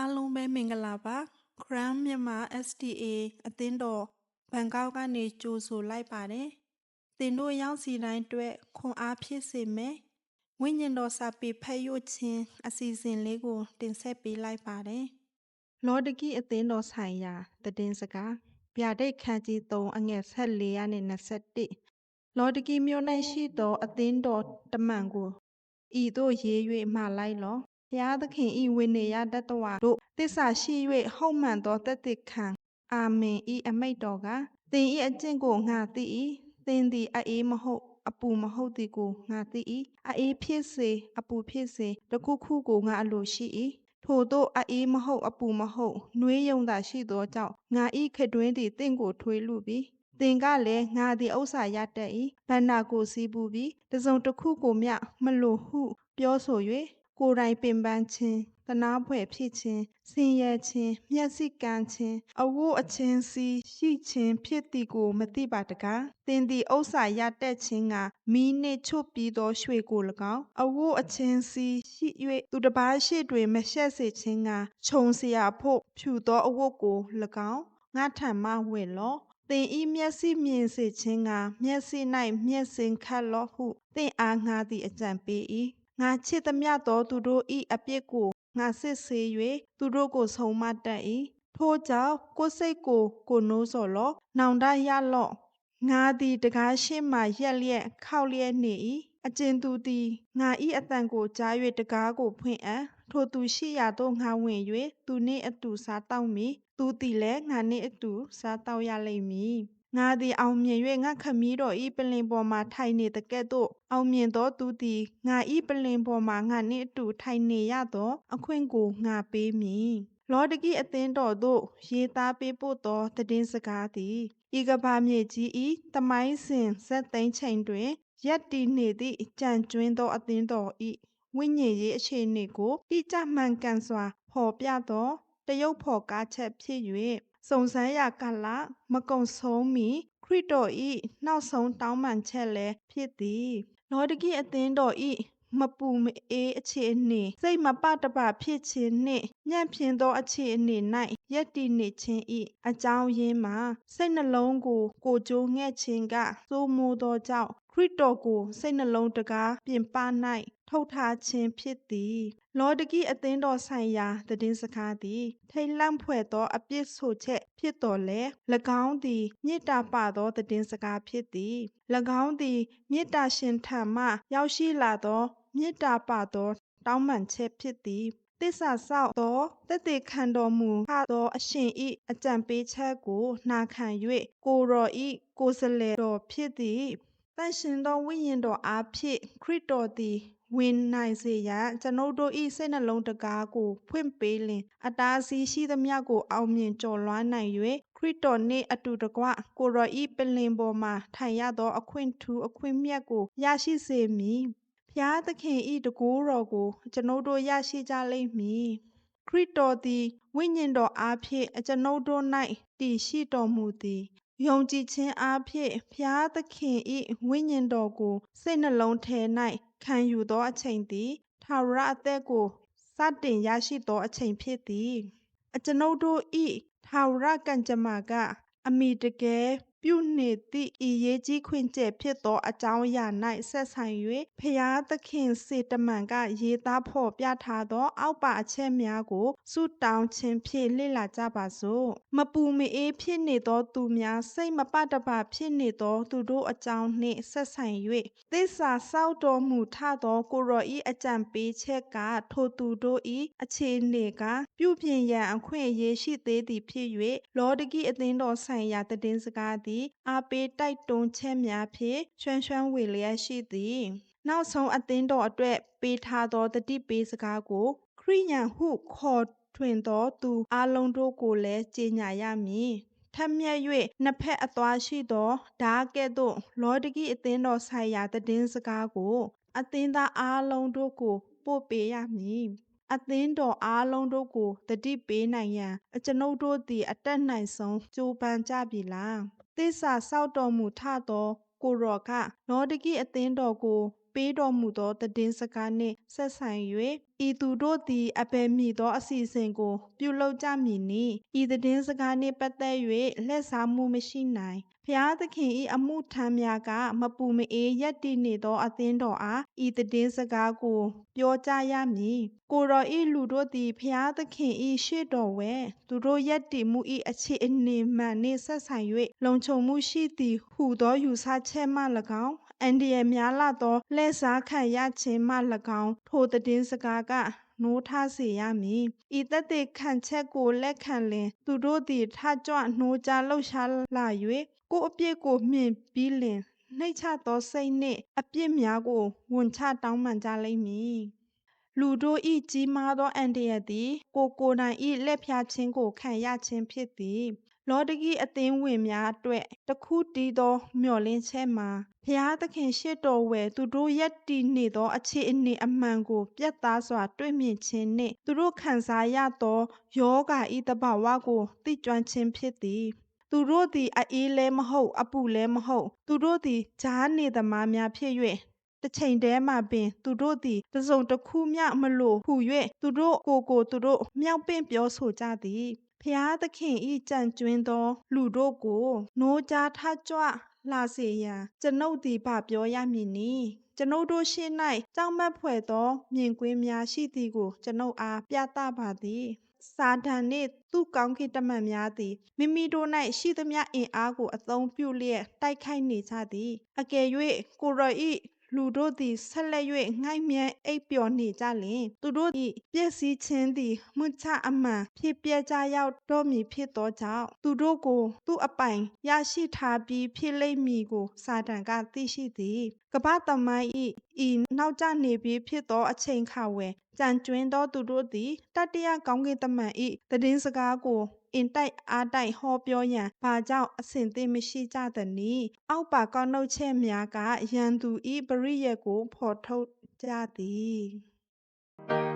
အားလုံးပဲမင်္ဂလာပါ Grand မြန်မာ STA အသင်းတော်ဘန်ကောက်ကနေကြိုဆိုလိုက်ပါတယ်။သင်တို့ရောက်စီတိုင်းအတွက်ခွန်အားဖြစ်စေမယ်။ဝိညာဉ်တော်စာပေဖတ်ရခြင်းအစီအစဉ်လေးကို တင်ဆက်ပေးလိုက်ပါတယ်။လောဒဂီအသင်းတော်ဆိုင်ရာတည်င်းစကားဗျာဒိတ်ခန်းကြီး3အငယ်14ရနဲ့21လောဒဂီမြို့၌ရှိသော အသင်းတော်တမန်ကိုဤသို့ရေး၍မှာလိုက်လော ဘုရားသခင်ဤဝိနေယတတဝါတို့သစ္စာရှိ၍ဟုတ်မှန်သောတသက်ခံအာမင်ဤအမိတ်တော်ကသင်ဤအကျင့်ကိုငါသိ၏သင်သည်အေးမဟုတ်အပူမဟုတ်သည်ကိုငါသိ၏အေးဖြစ်စေအပူဖြစ်စေတခုခုကိုငါအလိုရှိ၏ထို့သောအေးမဟုတ်အပူမဟုတ်နှွေးယုံသာရှိသောကြောင့်ငါဤခတွင်းသည်တင့်ကိုထွေးလူပြီသင်ကလည်းငါသည်ဥစ္စာရတတ်၏ဗန္နာကိုစီးပူပြီးတစုံတစ်ခုကိုမျှမလိုဟု ပြောဆို၍ ကိုယ်တိုင်ပင်ပန်းခြင်းတနာဖွဲ့ဖြစ်ခြင်းဆင်းရဲခြင်းမျက်စိကန်းခြင်းအဝတ်အချင်းစီရှိခြင်းဖြစ်သည်ကိုမသိပါတကားသင်သည်ဥစ္စာရတတ်ခြင်းကမိနှင့်ချုပ်ပြီးသောရွှေကို၎င်းအဝတ်အချင်းစီရှိ၍သူတစ်ပါးရှိတွင်မရှက်စေခြင်းကခြုံစရာဖို့ဖြူသောအဝတ်ကို၎င်းငါထံမှဝင်လော့သင်ဤမျက်စိမြင်စေခြင်းကမျက်စိ၌မျက်စင်ခတ်လော့ဟုသင်အားငါသည်အကြံပေး၏ ငါချစ်သမျှသောသူတို့၏အပြစ်ကိုငါစစ်ဆေး၍သူတို့ကိုဆုံးမတတ်၏ထို့ကြောင့်ကိုယ်စိတ်ကိုကိုနိုးစော်လော့နောင်တရလော့ငါသည်တကားရှင်းမှရက်လျက်ခောက်လျက်နေ၏အကျဉ်သူသည်ငါ၏အတန်ကိုကြား၍တကားကိုဖွင့်အံ့ထိုသူရှိရာသို့ငါဝင်၍သူနှင့်အတူစားတောက်မည်သူသည်လည်းငါနှင့်အတူစားတောက်ရလိမ့်မည် ငါသည်အောင်မြင်၍ငါခမည်းတော်ဤပလင်ပေါ်မှထိုင်နေတကဲ့သို့အောင်မြင်သောသူသည်ငါဤပလင်ပေါ်မှငါနှင့်အတူထိုင်နေရသော အခွင့်ကိုငါပေးမည်လောဒကိအသင်းတော်သို့ရေးသားပေးပို့သောတည်င်းစကားသည်ဤကဘာမြေကြီးဤတမိုင်းစဉ်ဇက်သိမ်းချိန်တွင်ရက်တည်နေသည့်ကြံကျွင်းသောအသင်းတော်ဤဝိညာဉ်ရေးအခြေအနေကိုတိကျမှန်ကန်စွာဖော်ပြသောတရုတ်ဖော်ကားချက်ဖြစ်၍ စုံစမ်းရာကာလမကုံဆုံးမီခရစ်တော်ဤနောက်ဆုံးတောင်းပန်ချက်လည်းဖြစ်သည်လောဒကိအသင်းတော်ဤမပူမအေးအခြေအနေစိတ်မပတပဖြစ်ခြင်းနှင့်ညံ့ဖျင်းသောအခြေအနေ၌ယက်တည်နေခြင်းဤအကြောင်းရင်းမှာစိတ်နှလုံးကို ကိုကြိုးငဲ့ခြင်းကစိုးမိုးသောကြောင့်ခရစ်တော်ကိုစိတ်နှလုံးတကားပြင်ပ၌ ထုတ်ထားခြင်းဖြစ်သည်လောဒကိအသင်းတော်ဆိုင်ရာတည်င်းစကားသည် ထိတ်လန့်ဖွယ်သောအပြစ်ဆိုချက်ဖြစ်တော်လဲ၎င်းသည်မေတ္တာပါသောတည်င်းစကားဖြစ်သည်၎င်းသည်မေတ္တာရှင်ထံမှရောက်ရှိလာသောမေတ္တာပါသောတောင်းပန်ချက်ဖြစ်သည်သစ္စာဆောက်သောတသက်ခံတော်မူသောအရှင်ဤအကြံပေးချက်ကိုနာခံ၍ကိုတော်ဤကိုယ်စလဲတော်ဖြစ်သည်တန်ရှင်သောဝိညာဉ်တော်အားဖြင့်ခရစ်တော်သည် ဝင်နိုင်စေရန်ကျွန်ုပ်တို့၏စိတ်နှလုံးတကားကို ဖွင့်ပေးလင် အတားအဆီးရှိသမျှကို အောင်မြင်ကျော်လွှားနိုင်၍ခရစ်တော်နှင့်အတူတကွကိုရောဤပလင်ပေါ်မှထိုင်ရသော အခွင့်ထူးအခွင့်မြတ်ကိုရရှိစေမည်ဖျားသခင်ဤတကူတော်ကို ကျွန်ုပ်တို့ရရှိကြလိမ့်မည်ခရစ်တော်သည်ဝိညာဉ်တော်အားဖြင့်ကျွန်ုပ်တို့၌တည်ရှိတော်မူသည်ယုံကြည်ခြင်းအားဖြင့်ဖျားသခင်ဤဝိညာဉ်တော်ကိုစိတ်နှလုံးထဲ၌ ခံယူသောအချိန်သည် ထာဝရအသက်ကို စတင်ရရှိသောအချိန်ဖြစ်သည် အကျွန်ုပ်တို့ဤထာဝရကံကြမ္မာက အမိတကယ် ပြုနေသည့်ဤရေးကြီးခွင့်ကျက်ဖြစ်သောအကြောင်းအရာ၌ဆက်ဆိုင်၍ဖျားသခင်စေတမန်ကရေးသားဖော်ပြထားသော အောက်ပါအချက်များကိုဆုတောင်းခြင်းဖြင့်လေ့လာကြပါစို့မပူမအေးဖြစ်နေသောသူများစိတ်မပတပါဖြစ်နေသောသူတို့အကြောင်းနှင့်ဆက်ဆိုင်၍သစ္စာစောက်တော်မူထသောကိုရောဤအကြံပေးချက်ကထိုသူတို့ဤအခြေအနေကပြုပြင်ရန်အခွင့်အရေးရှိသေးသည်ဖြစ်၍လောဒကိအသင်းတော်ဆိုင်ရာတည်င်းစကားသည်အားပေးတိုက်တွန်းချက်များဖြင့်ရွှမ်းရွှမ်းဝေလျက်ရှိသည်နောက်ဆုံးအသင်းတော်အတွက်ပေးထားသောတတိပေးစကားကိုခရိယန်ဟုခေါ်ထွင်သောသူအလုံးတို့ကိုလည်းကြေညာရမည်ထက်မြက်၍နှစ်ဖက်အသွားရှိသောဓာကဲ့သို့လောဒကိအသင်းတော်ဆိုင်ရာတည်င်းစကားကို အသင်းသားအလုံးတို့ကိုပို့ပေးရမည်အသင်းတော်အားလုံးတို့ကိုတတိပေးနိုင်ရန်အကျွန်ုပ်တို့သည် အတက်နိုင်ဆုံးကြိုးပမ်းကြပြီလား သစ္စာစောက်တော်မူထသော ကိုရောကလောဒကိအသင်းတော်ကို ပေးတော်မူသောတည်င်းစကားနှင့်ဆက်ဆိုင်၍ဤသူတို့သည်အဘယ်မည်သောအစီအစဉ်ကို ပြုလုပ်ကြမည်နည်းဤတည်င်းစကားနှင့်ပတ်သက်၍လှည့်စားမှုမရှိနိုင် ဖျားသခင်၏အမှုထမ်းများက မပူမအေးရက်တည်နေသော အသင်းတော်အားဤတည်င်းစကားကို ပြောကြားရမည်ကိုတော်ဤလူတို့သည်ဖျားသခင်ဤရှေ့တော်ဝဲသူတို့ရက်တည်မှုဤအခြေအနေမှန်နှင့်ဆက်ဆိုင်၍လုံခြုံမှုရှိသည်ဟုသောယူဆချက်မှ၎င်းအန်ဒီရများလာသောလှည့်စားခံရခြင်းမှ၎င်းထိုတည်င်းစကားကနိုးထစေရမည်ဤသက်သေခံချက်ကိုလက်ခံလင် သူတို့သည်ထကြွနှိုးကြားလှုပ်ရှားလာ၍ ကိုယ်အပြစ်ကိုမြင်ပြီးလင်နှိတ်ချသောစိတ်နှင့်အပြစ်များကိုဝန်ချတောင်းပန်ကြလိမ့်မည်လူတို့ဤကြီးမားသောအန်ဒီရသည် ကိုကိုယ်တိုင်ဤလက်ဖျားခြင်းကိုခံရခြင်းဖြစ်သည် လောဒဂီအသင်းဝင်များအတွက်တခုတည်းသော မျှော်လင့်ချက်မှာဖျားသခင်ရှေ့တော်ဝယ်သူတို့ရက်တည်နေသောအခြေအနေအမှန်ကို ပြတ်သားစွာ တွေ့မြင်ခြင်းနှင့် သူတို့ခံစားရသောယောဂါဤတဘာဝကိုသိကျွမ်းခြင်းဖြစ်သည် သူတို့သည်အေးလည်းမဟုတ် အပူလည်းမဟုတ် သူတို့သည်ဂျားနေသမားများဖြစ်၍တစ်ချိန်တည်းမှာပင်သူတို့သည်တစုံတစ်ခုမျှမလိုဟု၍သူတို့ကိုယ်ကိုသူတို့မြောက်ပင့်ပြောဆိုကြသည်ဖျားသခင်ဤကြံကျွင်းသော လူတို့ကိုနိုးကြားထကြွလာစေရန်ကျွန်ုပ်သည်ဗပြောရမည်နည်းကျွန်ုပ်တို့ရှေ့၌ကြောက်မက်ဖွယ်သောမြင်ကွင်းများရှိသည်ကိုကျွန်ုပ်အားပြသပါသည် စာဒန်နှင့် သူ့ကောင်းကင်တမန်များသည် မိမိတို့၌ရှိသမျှအင်အားကို အသုံးပြုလျက် တိုက်ခိုက်နေကြသည် အကယ်၍ကိုရော်ဤ လူတို့သည်ဆက်လက်၍ငိုက်မြဲအိပ်ပျော်နေကြလျင်သူတို့၏ပျက်စီးခြင်းသည်မှုချအမှန်ဖြစ်ပျက်ကြရောက်တော့မည်ဖြစ်သောကြောင့်သူတို့ကိုသူ့အပိုင်ရရှိထားပြီးဖြစ်လိမ့်မည်ကိုစာတန်ကသိရှိသည်ကပ္ပသမိုင်း၏ဤနောက်ကျနေပြီးဖြစ်သောအချိန်ခါဝယ်ကြံကျွင်းသောသူတို့သည်တတိယကောင်းကင်တမန်၏တည်င်းစကားကို အင်တိုက်အားတိုက်ဟောပြောရန် ဘာကြောင့်အစဉ်သင့်မရှိကြသနည်း အောက်ပါကောက်နှုတ်ချက်များက ရန်သူ၏ပရိယေကို ဖော်ထုတ်ကြသည်